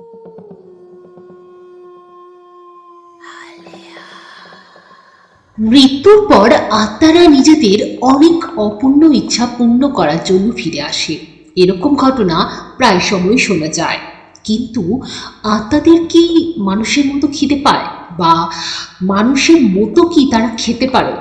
মৃত্যুর পর আত্মারা নিজেদের অনেক অপূর্ণ ইচ্ছা পূর্ণ করার জন্য ফিরে আসে। এরকম ঘটনা প্রায় সময় শোনা যায়। কিন্তু আত্মাদের কি মানুষের মতো খিদে পায় বা মানুষের মতো কি তারা খেতে পারে?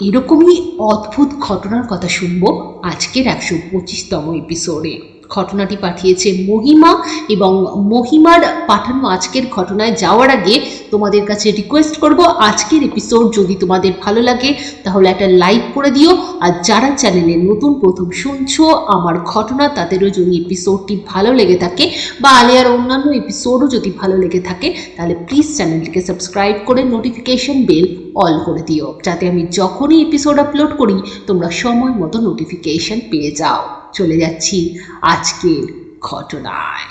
এরকমই অদ্ভুত ঘটনার কথা শুনব আজকের একশো পঁচিশতম এপিসোডে ঘটনাটি পাঠিয়েছে মহিমা এবং মহিমার পাঠানো আজকের ঘটনায় যাওয়ার আগে তোমাদের কাছে রিকোয়েস্ট করব আজকের এপিসোড যদি তোমাদের ভালো লাগে তাহলে একটা লাইক করে দিও। আর যারা চ্যানেলে নতুন প্রথম শুনছো, আমার ঘটনা তাদেরও যদি এপিসোডটি ভালো লেগে থাকে বা আলিয়ার অন্যান্য এপিসোডও যদি ভালো লেগে থাকে, তাহলে প্লিজ চ্যানেলটিকে সাবস্ক্রাইব করে নোটিফিকেশন বেল অল করে দিও। যাতে আমি যখনই এপিসোড আপলোড করি, তোমরা সময় মতো নোটিফিকেশন পেয়ে যাও। চলে যাচ্ছি আজকের ঘটনায়।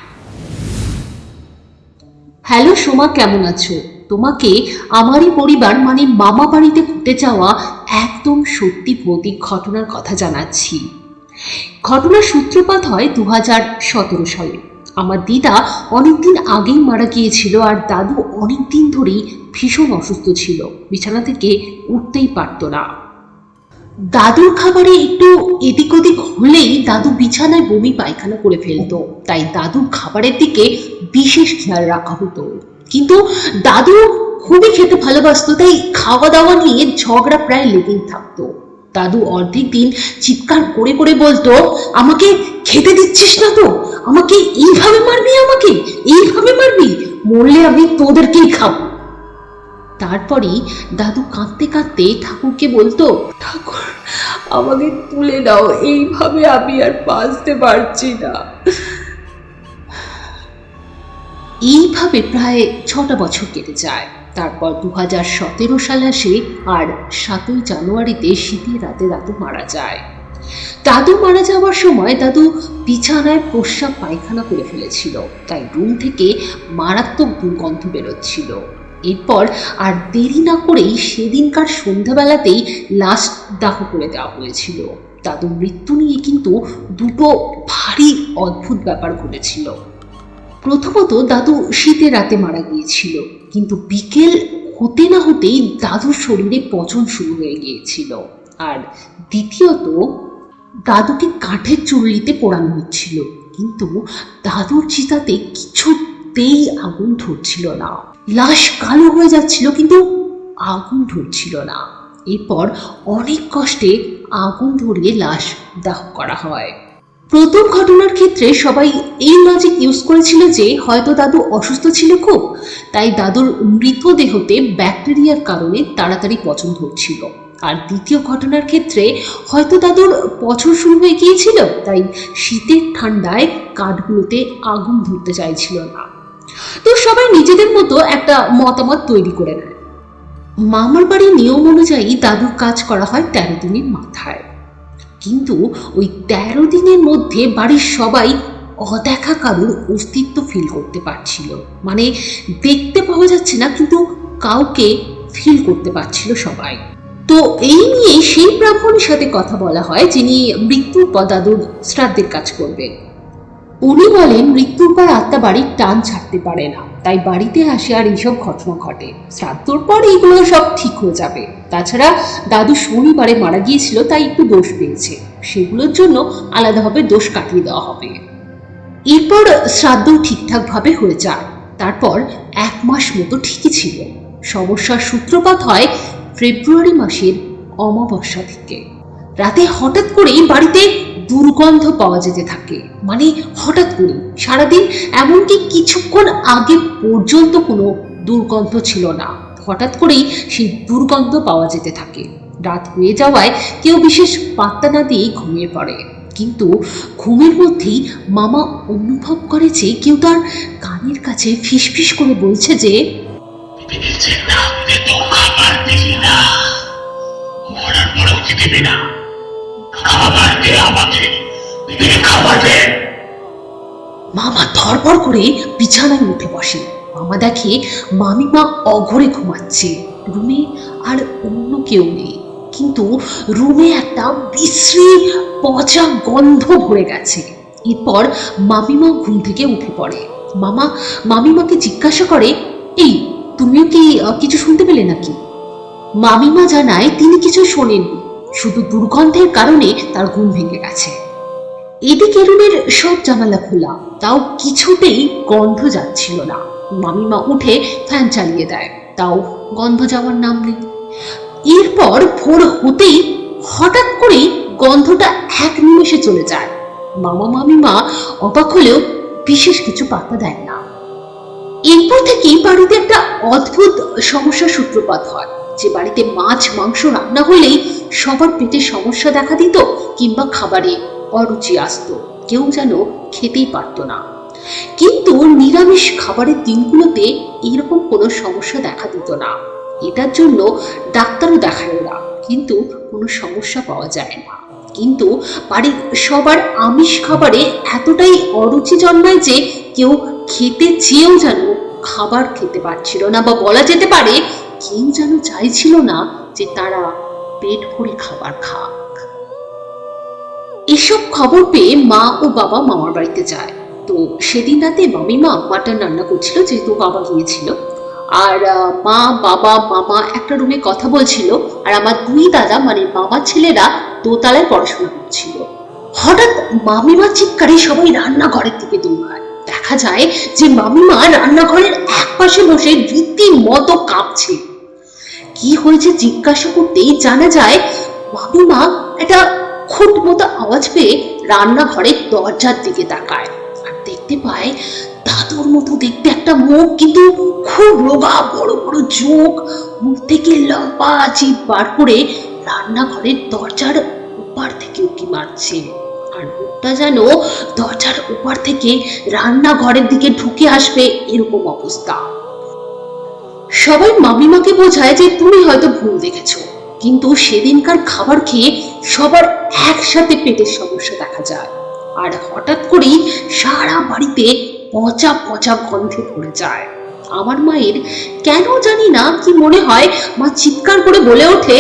হ্যালো সোমা, কেমন আছো? তোমাকে আমারই পরিবার মানে মামা বাড়িতে ঘটে যাওয়া একদম সত্যি ভৌতিক ঘটনার কথা জানাচ্ছি। ঘটনার সূত্রপাত হয় দু হাজার সতেরো সালে। আমার দিদা অনেকদিন আগেই মারা গিয়েছিল আর দাদু অনেক দিন ধরেই ভীষণ অসুস্থ ছিল। বিছানা থেকে উঠতেই পারতো না। দাদুর খাবারে একটু এদিক ওদিক হলেই দাদু বিছানায় বমি পায়খানা করে ফেলতো। তাই দাদুর খাবারের দিকে বিশেষ খেয়াল রাখা হতো। কিন্তু দাদু খুবই খেতে ভালোবাসতো, তাই খাওয়া দাওয়া নিয়ে ঝগড়া প্রায় লেগেই থাকতো। দাদু অর্ধেক দিন চিৎকার করে করে বলতো, আমাকে খেতে দিচ্ছিস না তো? আমাকে এইভাবে মারবি আমাকে? এইভাবে মারবি? মরলে আমি তোদেরকেই খাব। তারপরেই দাদু কাঁদতে কাঁদতে ঠাকুরকে বলতো, ঠাকুর আমাকে তুলে দাও এইভাবে আমি আর বাঁচতে পারছি না। এইভাবে প্রায় ছটা বছর কেটে যায়। তারপর দু হাজার সতেরো সাল আসে আর সাতই জানুয়ারিতে শীতের রাতে দাদু মারা যায়। দাদু মারা যাওয়ার সময় দাদু বিছানায় প্রস্রাব পায়খানা করে ফেলেছিল। তাই রুম থেকে মারাত্মক দুর্গন্ধ বেরোচ্ছিল। এরপর আর দেরি না করেই সেদিনকার সন্ধ্যাবেলাতেই লাশ দাহ করে দেওয়া হয়েছিল। দাদুর মৃত্যু নিয়ে কিন্তু দুটো ভারী অদ্ভুত ব্যাপার ঘটেছিল। প্রথমত দাদু শীতের রাতে মারা গিয়েছিল, কিন্তু বিকেল হতে না হতেই দাদুর শরীরে পচন শুরু হয়ে গিয়েছিল। আর দ্বিতীয়ত, দাদুকে কাঠের চুল্লিতে পোড়ানো হচ্ছিল, কিন্তু দাদুর চিতাতে কিছুতেই আগুন ধরছিল না। লাশ কালো হয়ে যাচ্ছিল, কিন্তু আগুন ধরছিল না। এরপর অনেক কষ্টে আগুন ধরিয়ে লাশ দাহ করা হয়। প্রথম ঘটনার ক্ষেত্রে সবাই এই লজিক ইউজ করেছিল যে, হয়তো দাদু অসুস্থ ছিল খুব, তাই দাদুর মৃতদেহতে ব্যাকটেরিয়ার কারণে তাড়াতাড়ি পচন ধরছিল। আর দ্বিতীয় ঘটনার ক্ষেত্রে হয়তো দাদুর পচন শুরু হয়ে গিয়েছিল, তাই শীতের ঠান্ডায় কাঠগুলোতে আগুন ধরতে চাইছিল না। তো সবাই নিজেদের মতো একটা মতামত তৈরি করে নেয়। মামার বাড়ির নিয়ম অনুযায়ী দাদুর কাজ করা হয় তেরো দিনের মাথায়। কিন্তু ওই তেরো দিনের মধ্যে বাড়ির সবাই অদেখা কারুর অস্তিত্ব ফিল করতে পারছিল। মানে দেখতে পাওয়া যাচ্ছে না, কিন্তু কাউকে ফিল করতে পারছিল সবাই। তো এই নিয়ে সেই ব্রাহ্মণের সাথে কথা বলা হয় যিনি মৃত্যুর পর দাদুর শ্রাদ্ধের কাজ করবেন। উনি বলেন, মৃত্যুর পর আত্মা বাড়ির টান ছাড়তে পারে না। তাই বাড়িতে আসে আর এইসব ঘটনা ঘটে। শ্রাদ্ধর পর এইগুলো সব ঠিক হয়ে যাবে। তাছাড়া দাদু শনিবারে মারা গিয়েছিল, তাই একটু দোষ পেয়েছে। সেগুলোর জন্য আলাদাভাবে দোষ কাটিয়ে দেওয়া হবে। এরপর শ্রাদ্ধ ঠিকঠাকভাবে হয়ে যায়। তারপর এক মাস মতো ঠিকই ছিল। সমস্যার সূত্রপাত হয় ফেব্রুয়ারি মাসের অমাবস্যা থেকে। রাতে হঠাৎ করেই বাড়িতে দুর্গন্ধ পাওয়া যেতে থাকে। মানে হঠাৎ করে, সারাদিন এমনকি কিছুক্ষণ আগে পর্যন্ত কোনো দুর্গন্ধ ছিল না। হঠাৎ করেই সেই দুর্গন্ধ পাওয়া যেতে থাকে। রাত হয়ে যাওয়ায় কেউ বিশেষ পাত্তা না দিয়েই ঘুমিয়ে পড়ে। কিন্তু ঘুমের মধ্যেই মামা অনুভব করে যে কেউ তার কানের কাছে ফিসফিস করে বলছে যে না? আমাকে। দে মামা ধরপর করে বিছানায় উঠে বসে। মামা দেখে মামিমা অঘরে ঘুমাচ্ছে। রুমে আর অন্য কেউ নেই। কিন্তু রুমে একটা বিশ্রী, পচা গন্ধ ভরে গেছে। এরপর মামিমা ঘুম থেকে উঠে পড়ে। মামা, মামিমাকে জিজ্ঞাসা করে, এই, তুমিও কি কিছু শুনতে পেলে নাকি? মামিমা জানায়, তিনি কিছু শোনেননি। শুধু দুর্গন্ধের কারণে তার ঘুম ভেঙে গেছে। এদিকে রুমের সব জানালা খোলা, তাও কিছুতেই গন্ধ যাচ্ছিল না। মামিমা উঠে ফ্যান চালিয়ে দেয়, তাও গন্ধ যাওয়ার নাম নেই। এরপর ভোর হতেই হঠাৎ করেই গন্ধটা এক নিমেষে চলে যায়। মামা মামিমা অবাক হলেও বিশেষ কিছু পাত্তা দেয় না। এরপর থেকেই বাড়িতে একটা অদ্ভুত সমস্যার সূত্রপাত হয়। যে বাড়িতে মাছ, মাংস রান্না হলেই সবার পেটে সমস্যা দেখা দিত কিংবা খাবারে অরুচি আসতো। কেউ যেন খেতেই পারতো না। কিন্তু নিরামিষ খাবারের দিনগুলোতে এরকম কোনো সমস্যা দেখা দিত না। এটার জন্য ডাক্তারও দেখায় না, কিন্তু কোনো সমস্যা পাওয়া যায় না। কিন্তু বাড়ির সবার আমিষ খাবারে এতটাই অরুচি জন্মায় যে কেউ খেতে চেয়েও যেন খাবার খেতে পারছিল না বা বলা যেতে পারে কেউ যেন চাইছিল না যে তারা পেট ভরে খাবার খাক। এসব খবর পেয়ে মা ও বাবা মামার বাড়িতে যায়। তো সেদিন রাতে মামিমা মাটন রান্না করছিল, যেহেতু বাবা গিয়েছিল। আর মা, বাবা, মামা একটা রুমে কথা বলছিল, আর আমার দুই দাদা মানে মামার ছেলেরা দোতলায় পড়াশোনা করছিল। হঠাৎ মামিমা চিৎকারে সবাই রান্নাঘরের দিকে দৌড়ায়। দেখা যায় যে মামিমা রান্নাঘরের এক পাশে বসে রীতিমতো কাঁপছে। কি হয়েছে জিজ্ঞাসা করতেই জানা যায়, মামিমা একটা খুট মতো আওয়াজ পেয়ে রান্নাঘরের দরজার দিকে তাকায়। আর দেখতে পায়, দাদুর মতো দেখতে একটা মুখ কিন্তু খুব রোগা, বড় বড় চোখ, মুখ থেকে লম্বা জিভ বার করে রান্নাঘরের দরজার ওপার থেকে উকি মারছে। আর মুখটা যেন দরজার ওপার থেকে রান্নাঘরের দিকে ঢুকে আসবে এরকম অবস্থা। সবাই মামিমাকে বোঝায় যে তুমি হয়তো ভুল দেখেছ। কিন্তু সেদিনকার খাবার খেয়ে সবার একসাথে পেটের সমস্যা দেখা যায়। আর হঠাৎ করেই সারা বাড়িতে পচা পচা গন্ধে পড়ে যায়। আমার মায়ের কেন জানি না কি মনে হয়, মা চিৎকার করে বলে ওঠে,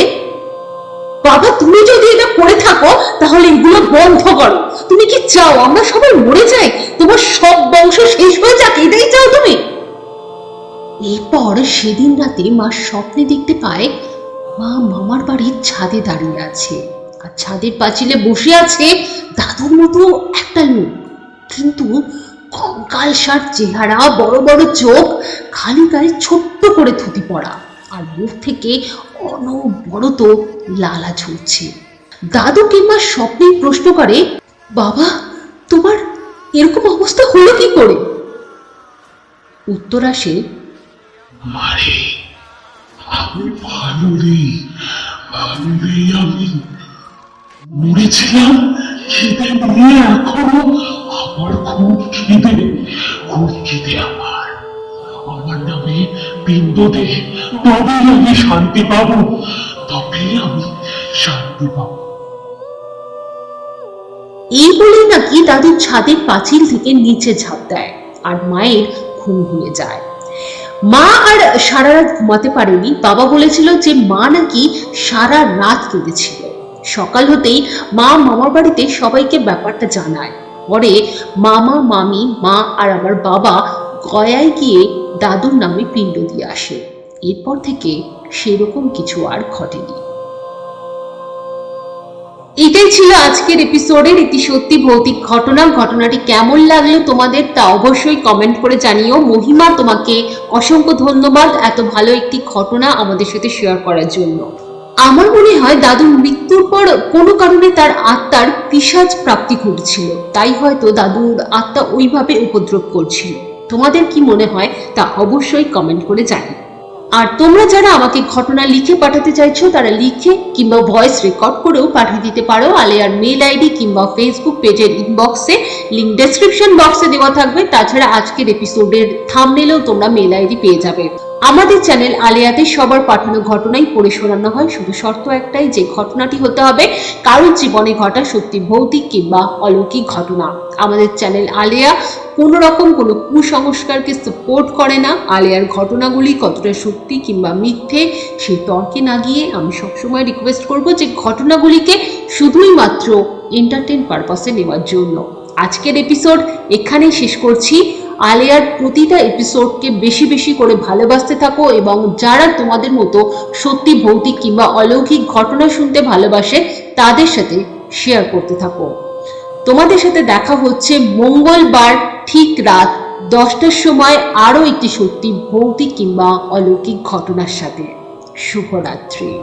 বাবা, তুমি যদি এটা করে থাকো, তাহলে এগুলো বন্ধ করো। তুমি কি চাও আমরা সবাই মরে যাই? তোমার সব বংশ শেষ হয়ে যাক এটাই চাও তুমি এরপর সেদিন রাতে মা স্বপ্নে দেখতে পায় মা মামার বাড়ির ছাদে দাঁড়িয়ে আছে। আর ছাদের পাঁচিলে বসে আছে দাদুর মতো একটা লোক। কিন্তু কঙ্কাল সার চেহারা, বড় বড় চোখ, খালি গায়ে ছোট্ট করে থুতি পড়া আর মুখ থেকে অনবরত লালা ঝরছে। দাদু কিংবা স্বপ্নে প্রশ্ন করে, বাবা, তোমার এরকম অবস্থা হলো কি করে? উত্তর আসে আমি আমি। মরেছিলাম, খিদে নিয়ে এখনও আমার খুব খিদে খুব খিদে আমার। আমার নামে দে তবেই আমি শান্তি পাবো তবেই আমি শান্তি পাবো। এই বলে নাকি দাদু ছাদের পাঁচিল থেকে নিচে ঝাঁপ দেয়, আর মায়ের ঘুম ভুলে যায়। মা আর সারা রাত ঘুমাতে পারেনি। বাবা বলেছিল যে মা নাকি সারা রাত কেঁদেছিল। সকাল হতেই মা মামার বাড়িতে সবাইকে ব্যাপারটা জানায়। পরে মামা, মামি, মা আর আমার বাবা গয়ায় গিয়ে দাদুর নামে পিণ্ড দিয়ে আসে। এরপর থেকে সেরকম কিছু আর ঘটেনি। এটাই ছিল আজকের এপিসোডের একটি সত্যি ভৌতিক ঘটনা। ঘটনাটি কেমন লাগল তোমাদের তা অবশ্যই কমেন্ট করে জানিও। মহিমা, তোমাকে অসংখ্য ধন্যবাদ এত ভালো একটি ঘটনা আমাদের সাথে শেয়ার করার জন্য। আমার মনে হয় দাদুর মৃত্যুর পর কোনো কারণে তার আত্মার পিসাজ প্রাপ্তি ঘটছিল। তাই হয়তো দাদুর আত্মা ওইভাবে উপদ্রব করছিল। তোমাদের কি মনে হয় তা অবশ্যই কমেন্ট করে জানিও। আর তোমরা যারা আমাকে ঘটনা লিখে পাঠাতে চাইছো, তারা লিখে কিংবা ভয়েস রেকর্ড করেও পাঠিয়ে দিতে পারো। আলেয়ার মেল আইডি কিংবা ফেসবুক পেজের ইনবক্সে লিঙ্ক ডেসক্রিপশন বক্সে দেওয়া থাকবে। তাছাড়া আজকের এপিসোডের থামনেলেও তোমরা মেল আইডি পেয়ে যাবে। আমাদের চ্যানেল আলেয়াতে সবার পাঠানো ঘটনাই পড়ে শোনানো হয়। শুধু শর্ত একটাই, যে ঘটনাটি হতে হবে কারোর জীবনে ঘটা সত্যি ভৌতিক কিংবা অলৌকিক ঘটনা। আমাদের চ্যানেল আলেয়া কোনো রকম কোনো কুসংস্কারকে সাপোর্ট করে না। আলেয়ার ঘটনাগুলি কতটা সত্যি কিংবা মিথ্যে সেই তর্কে না গিয়ে আমি সবসময় রিকোয়েস্ট করব যে ঘটনাগুলিকে শুধুই মাত্র এন্টারটেন পারপাসে নেওয়ার জন্য। আজকের এপিসোড এখানেই শেষ করছি। আলিয়ার প্রতিটা এপিসোডকে বেশি বেশি করে ভালোবাসতে থাকো এবং যারা তোমাদের মতো সত্যি ভৌতিক কিংবা অলৌকিক ঘটনা শুনতে ভালোবাসে, তাদের সাথে শেয়ার করতে থাকো। তোমাদের সাথে দেখা হচ্ছে মঙ্গলবার ঠিক রাত দশটার সময় আরও একটি সত্যি ভৌতিক কিংবা অলৌকিক ঘটনার সাথে। শুভরাত্রি।